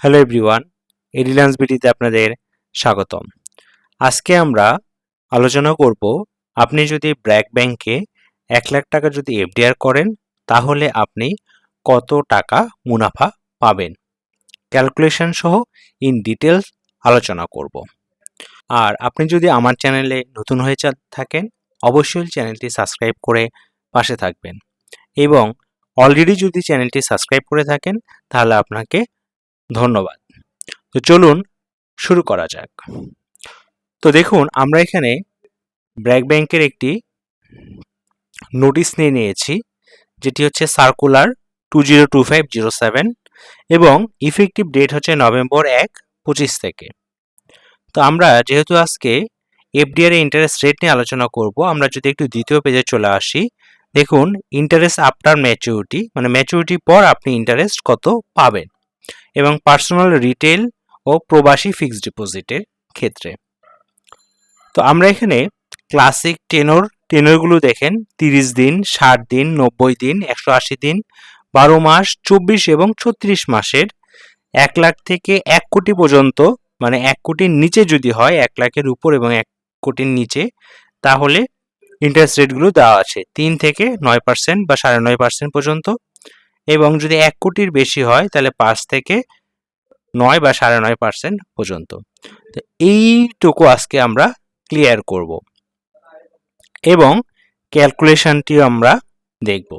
Hello everyone Reliance বিটিতে আপনাদের স্বাগতম। আজকে আমরা আলোচনা করব, আপনি যদি ব্র্যাক ব্যাংকে এক লাখ টাকা যদি এফডিআর করেন, তাহলে আপনি কত টাকা মুনাফা পাবেন? ক্যালকুলেশন সহ ইন ডিটেলস আলোচনা করব। আর আপনি যদি আমার চ্যানেলে নতুন হয়ে থাকেন, অবশ্যই চ্যানেলটি সাবস্ক্রাইব করে পাশে থাকবেন। এবং অলরেডি যদি চ্যানেলটি সাবস্ক্রাইব করে থাকেন, তাহলে আপনাকে ধন্যবাদ। তো চলুন শুরু করা যাক। তো দেখুন, আমরা এখানে ব্র্যাক ব্যাংকের একটি নোটিশ নিয়ে নিয়েছি, যেটি হচ্ছে circular two zero two five zero seven এবং ইফেক্টিভ ডেট হচ্ছে নভেম্বর এক, পঁচিশ থেকে। তো আমরা যেহেতু আজকে এফডিআর ইন্টারেস্ট রেট নিয়ে আলোচনা করব, আমরা যদি একটু দ্বিতীয় পেজে চলে আসি, দেখুন ইন্টারেস্ট আফটার ম্যাচুরিটি মানে ম্যাচুরিটি পর আপনি ইন্টারেস্ট কত পাবেন। এবং পার্সোনাল রিটেল ও প্রবাসী ফিক্সড ডিপোজিটের ক্ষেত্রে। তো আমরা এখানে ক্লাসিক টেনর টেনরগুলো দেখেন, তিরিশ দিন, ষাট দিন, নব্বই দিন, একশো আশি দিন, বারো মাস, চব্বিশ এবং ছত্রিশ মাসের এক লাখ থেকে এক কোটি পর্যন্ত মানে এক কোটির নিচে যদি হয়, এক লাখের উপর এবং এক কোটির নিচে, তাহলে ইন্টারেস্ট রেটগুলো দেওয়া আছে তিন থেকে নয় পার্সেন্ট বা সাড়ে নয় পার্সেন্ট পর্যন্ত। এবং যদি এক কোটির বেশি হয়, তাহলে পাঁচ থেকে নয় বা সাড়ে নয় পার্সেন্ট পর্যন্ত। তো এইটুকু আজকে আমরা ক্লিয়ার করব। এবং ক্যালকুলেশনটিও আমরা দেখব।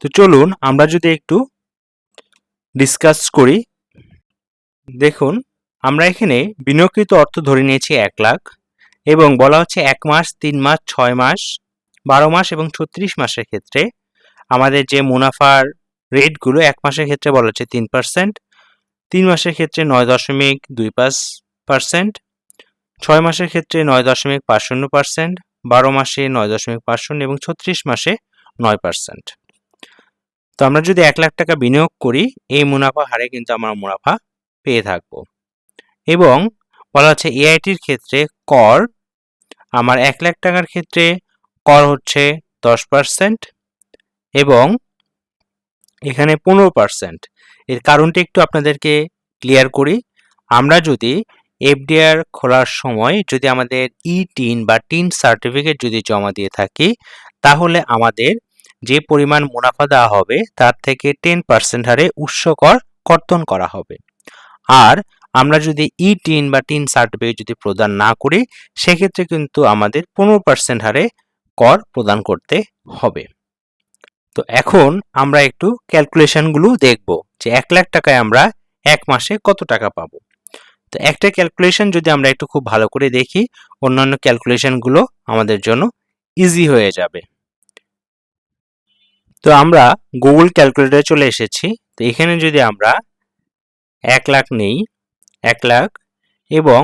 তো চলুন, আমরা যদি একটু ডিসকাস করি। দেখুন, আমরা এখানে বিনিয়োগকৃত অর্থ ধরে নিয়েছি এক লাখ এবং বলা হচ্ছে এক মাস, তিন মাস, ছয় মাস, বারো মাস এবং ছত্রিশ মাসের ক্ষেত্রে আমাদের যে মুনাফার রেটগুলো এক মাসের ক্ষেত্রে বলা হচ্ছে তিন পার্সেন্ট, তিন মাসের ক্ষেত্রে নয় দশমিক দুই পাঁচ পার্সেন্ট, ছয় মাসের ক্ষেত্রে নয় দশমিক পাঁচ শূন্য পার্সেন্ট, বারো মাসে নয় দশমিক পাঁচ শূন্য এবং ছত্রিশ মাসে নয় পার্সেন্ট। তো আমরা যদি এক লাখ টাকা বিনিয়োগ করি, এই মুনাফা হারে কিন্তু আমরা মুনাফা পেয়ে থাকব। এবং বলা হচ্ছে এআইটির ক্ষেত্রে কর, আমার এক লাখ টাকার ক্ষেত্রে কর হচ্ছে দশ পার্সেন্ট এবং এখানে পনেরো পার্সেন্ট এর কারণটা একটু আপনাদেরকে ক্লিয়ার করি। আমরা যদি এফডিআর খোলার সময় যদি আমাদের ই টিন বা টিন সার্টিফিকেট যদি জমা দিয়ে থাকি, তাহলে আমাদের যে পরিমাণ মুনাফা দেওয়া হবে, তার থেকে টেন পার্সেন্ট হারে উৎস কর কর্তন করা হবে। আর আমরা যদি ই টিন বা টিন সার্টিফিকেট যদি প্রদান না করি, সেক্ষেত্রে কিন্তু আমাদের পনেরো পার্সেন্ট হারে কর প্রদান করতে হবে। তো এখন আমরা একটু ক্যালকুলেশনগুলো দেখব যে এক লাখ টাকায় আমরা এক মাসে কত টাকা পাবো। তো একটা ক্যালকুলেশন যদি আমরা একটু খুব ভালো করে দেখি, অন্যান্য ক্যালকুলেশনগুলো আমাদের জন্য ইজি হয়ে যাবে। তো আমরা গুগল ক্যালকুলেটরে চলে এসেছি। তো এখানে যদি আমরা এক লাখ নেই, এক লাখ এবং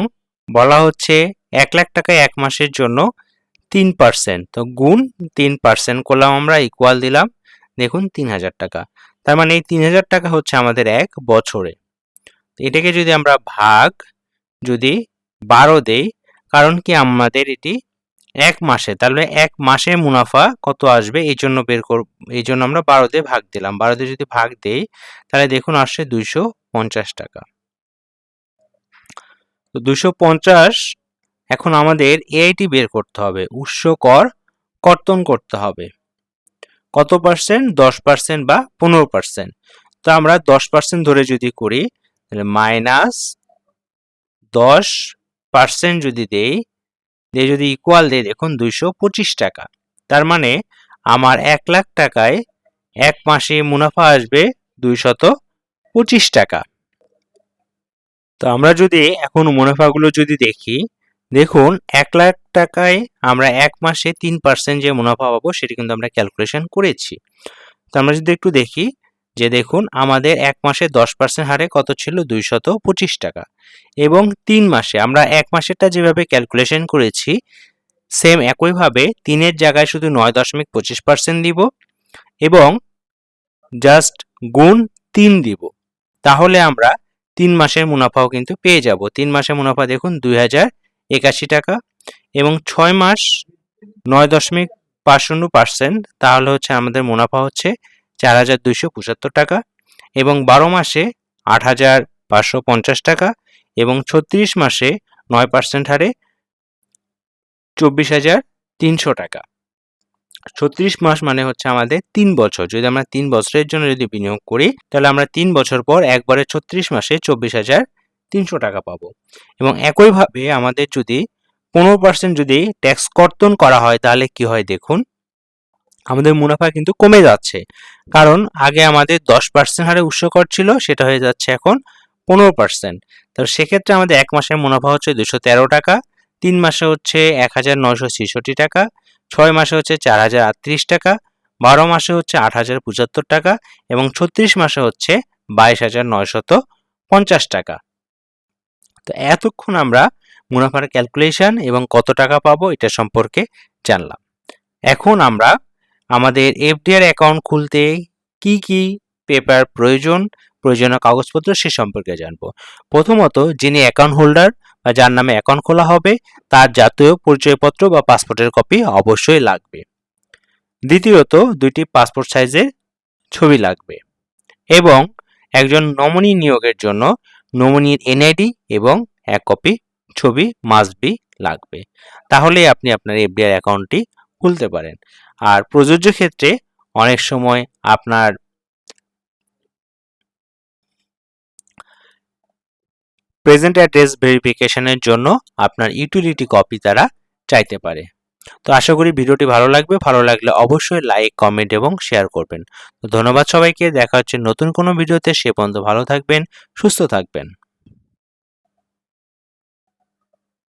বলা হচ্ছে এক লাখ টাকায় এক মাসের জন্য তিন পার্সেন্ট তো গুণ তিন পার্সেন্ট করলাম আমরা ইকুয়াল দিলাম দেখুন তিন হাজার টাকা। তার মানে এই তিন হাজার টাকা হচ্ছে আমাদের এক বছরে। এটাকে যদি আমরা ভাগ যদি বারো দেই, কারণ কি আমাদের এটি এক মাসে, তাহলে এক মাসে মুনাফা কত আসবে? এই জন্য বের কর, এই জন্য আমরা বারো দিয়ে ভাগ দিলাম। বারো দিয়ে যদি ভাগ দেই, তাহলে দেখুন আসছে দুইশো পঞ্চাশ টাকা। তো দুশো পঞ্চাশ এখন আমাদের এআইটি বের করতে হবে। উৎস কর, কর্তন করতে হবে। কত পার্সেন্ট দশ পার্সেন্ট বা পনেরো পার্সেন্ট তো আমরা দশ পার্সেন্ট ধরে যদি করি, তাহলে মাইনাস দশ পার্সেন্ট যদি দেই, দিয়ে যদি ইকুয়াল দেয় দেখুন দুইশো পঁচিশ টাকা। তার মানে আমার এক লাখ টাকায় এক মাসে মুনাফা আসবে দুইশত পঁচিশ টাকা। তো আমরা যদি এখন মুনাফাগুলো যদি দেখি দেখুন, এক লাখ টাকায় আমরা এক মাসে তিন পার্সেন্ট যে মুনাফা পাবো সেটি কিন্তু আমরা ক্যালকুলেশন করেছি। তো আমরা যদি একটু দেখি, যে দেখুন, আমাদের এক মাসে দশ পার্সেন্ট হারে কত ছিল? দুইশত পঁচিশ টাকা। এবং তিন মাসে, আমরা এক মাসেরটা যেভাবে ক্যালকুলেশন করেছি সেম একইভাবে তিনের জায়গায় শুধু নয় দশমিক পঁচিশ পার্সেন্ট দিব এবং জাস্ট গুণ তিন দিব। তাহলে আমরা তিন মাসের মুনাফাও কিন্তু পেয়ে যাব। তিন মাসের মুনাফা দেখুন, দুই হাজার একাশি টাকা এবং ছয় মাস নয় দশমিক পাঁচ শূন্য পার্সেন্ট, তাহলে হচ্ছে আমাদের মুনাফা হচ্ছে চার হাজার দুইশো পঁচাত্তর টাকা এবং বারো মাসে আট হাজার পাঁচশো পঞ্চাশ টাকা এবং ছত্রিশ মাসে নয় পার্সেন্ট হারে চব্বিশ হাজার তিনশো টাকা। ছত্রিশ মাস মানে হচ্ছে আমাদের তিন বছর। যদি আমরা তিন বছরের জন্য যদি বিনিয়োগ করি, তাহলে আমরা তিন বছর পর একবারে ছত্রিশ মাসে চব্বিশ হাজার তিনশো টাকা পাবো। এবং একইভাবে আমাদের যদি পনেরো পার্সেন্ট যদি ট্যাক্স কর্তন করা হয়, তাহলে কি হয় দেখুন, আমাদের মুনাফা কিন্তু কমে যাচ্ছে। কারণ আগে আমাদের দশ পার্সেন্ট হারে উৎস কর ছিল, সেটা হয়ে যাচ্ছে এখন পনেরো পার্সেন্ট তো সেক্ষেত্রে আমাদের এক মাসের মুনাফা হচ্ছে দুশো তেরো টাকা, তিন মাসে হচ্ছে এক হাজার নয়শো ছেষট্টি টাকা, ছয় মাসে হচ্ছে চার হাজার আটত্রিশ টাকা, বারো মাসে হচ্ছে আট হাজার পঁচাত্তর টাকা এবং ছত্রিশ মাসে হচ্ছে বাইশ হাজার নয়শত পঞ্চাশ টাকা। তো এতক্ষণ আমরা মুনাফার ক্যালকুলেশন এবং কত টাকা পাবো এটা সম্পর্কে জানলাম। এখন আমরা আমাদের এফডিআর অ্যাকাউন্ট খুলতে কি কি পেপার প্রয়োজন, প্রয়োজনীয় কাগজপত্র সে সম্পর্কে জানব। প্রথমত যিনি অ্যাকাউন্ট হোল্ডার বা যার নামে অ্যাকাউন্ট খোলা হবে, তার জাতীয় পরিচয়পত্র বা পাসপোর্টের কপি অবশ্যই লাগবে। দ্বিতীয়ত দুইটি পাসপোর্ট সাইজের ছবি লাগবে এবং একজন নমনি নিয়োগের জন্য নমনির এনআইডি এবং এক কপি ছবি মাস্ট বি লাগবে। তাহলে আপনি আপনার এফডিআর অ্যাকাউন্টটি খুলতে পারেন। আর প্রযোজ্য ক্ষেত্রে অনেক সময় আপনার প্রেজেন্ট অ্যাড্রেস ভেরিফিকেশনের জন্য আপনার ইউটিলিটি কপি তারা চাইতে পারে। তো আশা করি ভিডিওটি ভালো লাগবে। ভালো লাগলে অবশ্যই লাইক কমেন্ট এবং শেয়ার করবেন। তো ধন্যবাদ সবাইকে। দেখা হচ্ছে নতুন কোনো ভিডিওতে। সে পর্যন্ত ভালো থাকবেন, সুস্থ থাকবেন।